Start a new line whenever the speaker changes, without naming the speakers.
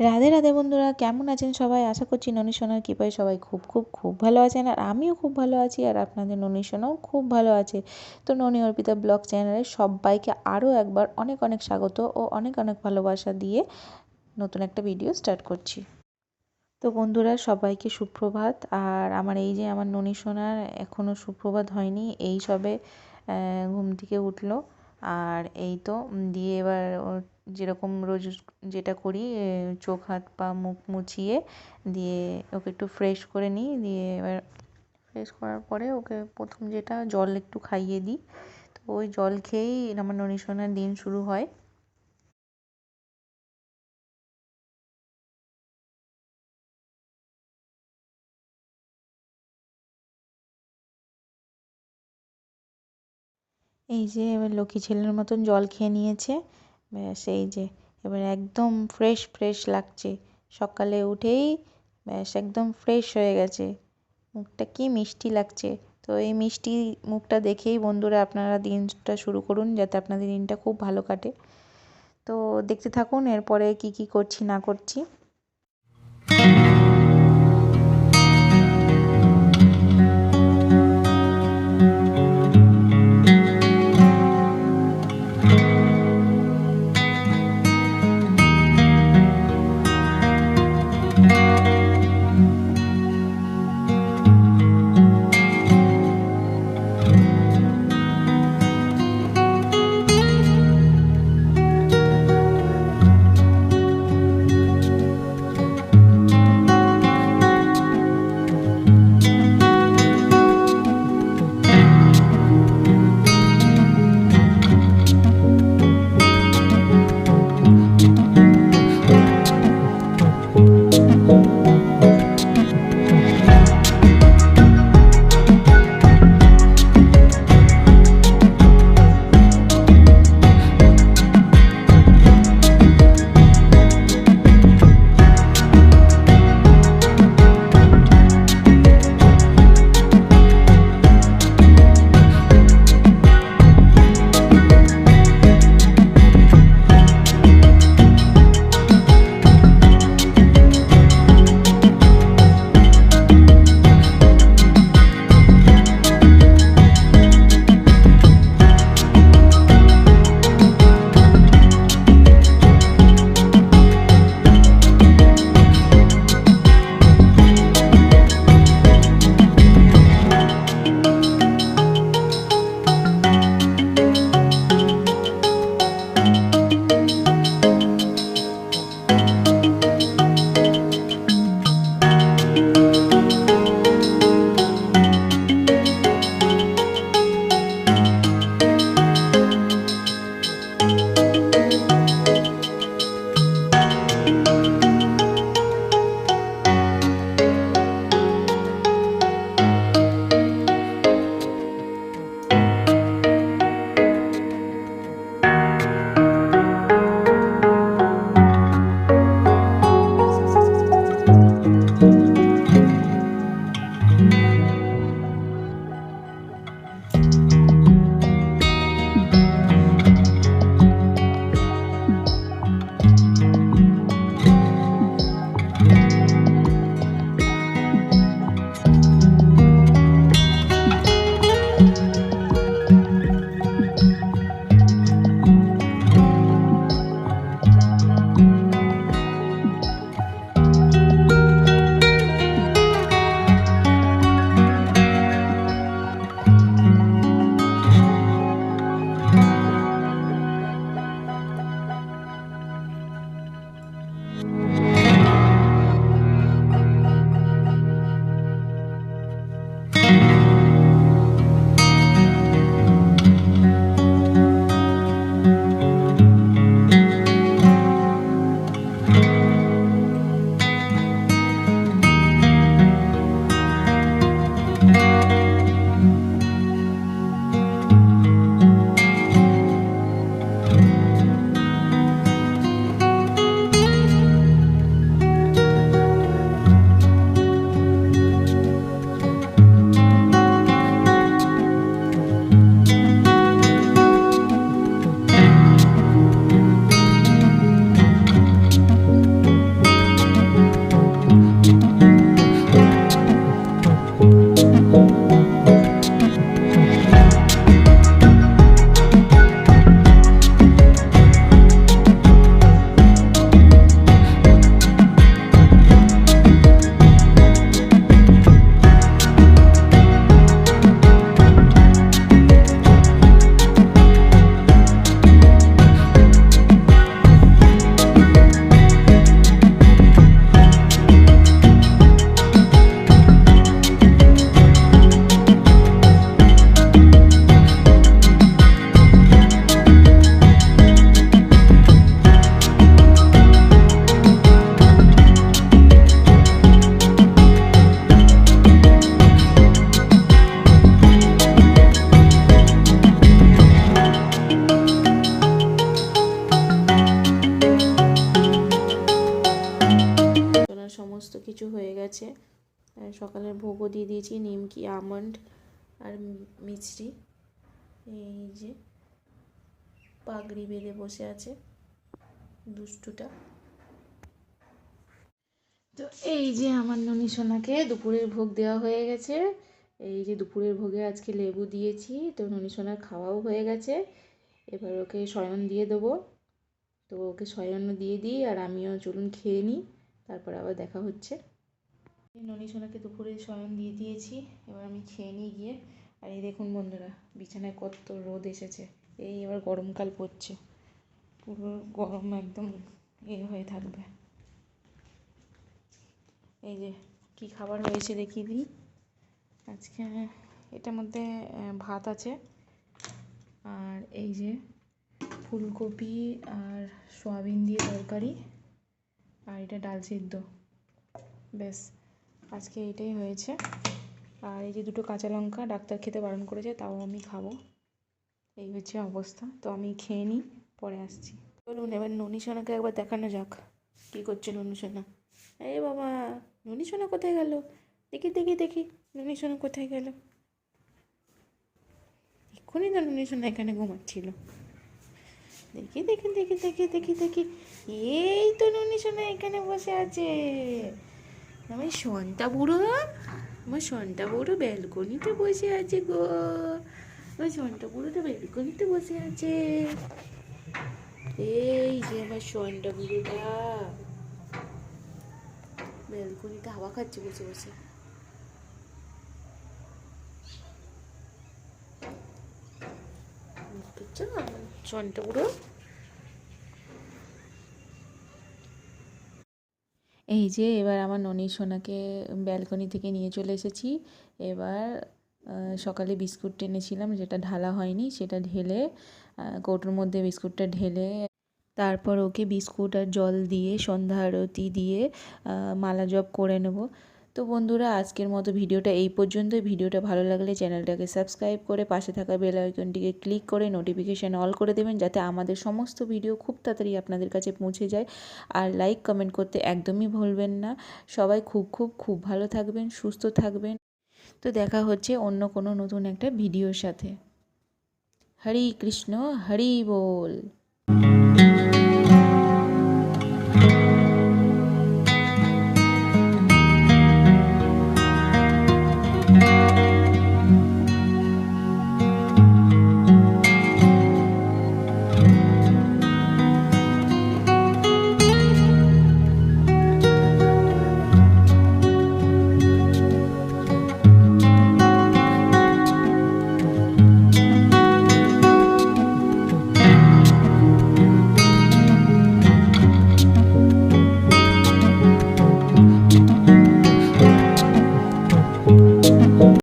রাধে রাধে বন্ধুরা, কেমন আছেন সবাই? আশা করছি ননী সোনার কৃপায় সবাই খুব খুব খুব ভালো আছেন। আর আমিও খুব ভালো আছি আর আপনাদের ননী সোনাও খুব ভালো আছে। তো ননী অর্পিতা ব্লগ চ্যানেলে সবাইকে আরও একবার অনেক অনেক স্বাগত ও অনেক অনেক ভালোবাসা দিয়ে নতুন একটা ভিডিও স্টার্ট করছি। তো বন্ধুরা, সবাইকে সুপ্রভাত। আর আমার এই যে আমার ননী সোনার এখনও সুপ্রভাত হয়নি, এই সবে ঘুম থেকে উঠল। আর এই তো দিয়ে এবার যেরকম রোজ যেটা করি চোখ, হাত, পা, মুখ মুছিয়ে দিয়ে ওকে একটু ফ্রেশ করে নিই, দিয়ে এবার ফ্রেশ করার পরে ওকে প্রথম যেটা জল একটু খাইয়ে দিই। তো ওই জল খেয়েই আমার ননিশোনার দিন শুরু হয়। এই যে এবার লক্ষ্মী ছেলের মতন জল খেয়ে নিয়েছে। ব্যাস এই যে, এবার একদম ফ্রেশ ফ্রেশ লাগছে। সকালে উঠেই, ব্যাস, একদম ফ্রেশ হয়ে গেছে। মুখটা কি মিষ্টি লাগছে। তো এই মিষ্টি মুখটা দেখেই বন্ধুরা আপনারা দিনটা শুরু করুন, যাতে আপনাদের দিনটা খুব ভালো কাটে। তো দেখতে থাকুন, এরপরে কি কি করছি, না করছি। দিয়েছি, নিমকি, আমন্ড আর মিছরি। এই যে পাগড়ি বেঁধে বসে আছে দুষ্টুটা। তো এই যে আমার ননি সোনাকে দুপুরের ভোগ দেওয়া হয়ে গেছে। এই যে দুপুরের ভোগে আজকে লেবু দিয়েছি, তো ননি সোনার খাওয়াও হয়ে গেছে। এবার ওকে শয়ন দিয়ে দেবো। তো ওকে শয়ন দিয়ে দিই আর আমিও চলুন খেয়ে নিই, তারপর আবার দেখা হচ্ছে। ননি সোনাকে দুপুরে শয়ন দিয়ে দিয়েছি। এবার আমি খেয়ে নিই গিয়ে। আর এই দেখুন বন্ধুরা, বিছানায় কত রোদ এসেছে। এই এবার গরমকাল পড়ছে। পুরো গরম একদম এ হয়ে থাকবে। এই যে, কি খাবার হয়েছে দেখিয়ে দিই। আজকে এটার মধ্যে ভাত আছে। আর এই যে, ফুলকপি আর সয়াবিন দিয়ে তরকারি। আর এটা ডাল সিদ্ধ। ব্যাস। আজকে এটাই হয়েছে। আর এই যে দুটো কাঁচা লঙ্কা ডাক্তার খেতে বারণ করেছে, তাও আমি খাব। এই হচ্ছে অবস্থা। তো আমি খেয়ে নিই, পরে আসছি। চলুন, এবার সোনাকে একবার দেখানো যাক। কী করছে সোনা এই বাবা সোনা কোথায় গেল? দেখি দেখি দেখি সোনা কোথায় গেল? এক্ষুনি তো সোনা এখানে ঘুমাচ্ছিল। দেখি দেখি দেখি দেখি দেখি দেখি। এই তো সোনা এখানে বসে আছে। আমার সন্তা বুড়ো আমার সন্তা বুড়ো ব্যালকনিতে বসে আছে গো। আমার সন্তা বুড়োটা ব্যালকনিতে বসে আছে। এই যে আমার সন্তা বুড়োটা। ব্যালকনিতে হাওয়া খাচ্ছে, বসে বসে। সন্তা বুড়ো। এই যে এবার আমার ননি সোনাকে ব্যালকনি থেকে নিয়ে চলে এসেছি। এবার সকালে বিস্কুট টেনেছিলাম যেটা ঢালা হয়নি, সেটা ঢেলে কৌটোর মধ্যে বিস্কুটটা ঢেলে, তারপর ওকে বিস্কুট আর জল দিয়ে, সন্ধ্যা আরতি দিয়ে মালা জপ করে নেব। তো বন্ধুরা, আজকের মতো ভিডিওটা এই পর্যন্তই। ভিডিওটা ভালো লাগলে চ্যানেলটাকে সাবস্ক্রাইব করে পাশে থাকা বেল আইকনটিকে ক্লিক করে নোটিফিকেশান অল করে দেবেন যাতে আমাদের সমস্ত ভিডিও খুব তাড়াতাড়ি আপনাদের কাছে পৌঁছে যায়। আর লাইক, কমেন্ট করতে একদমই ভুলবেন না। সবাই খুব খুব খুব ভালো থাকবেন, সুস্থ থাকবেন। তো দেখা হচ্ছে অন্য কোনো নতুন একটা ভিডিওর সাথে। হরি কৃষ্ণ, হরি বল।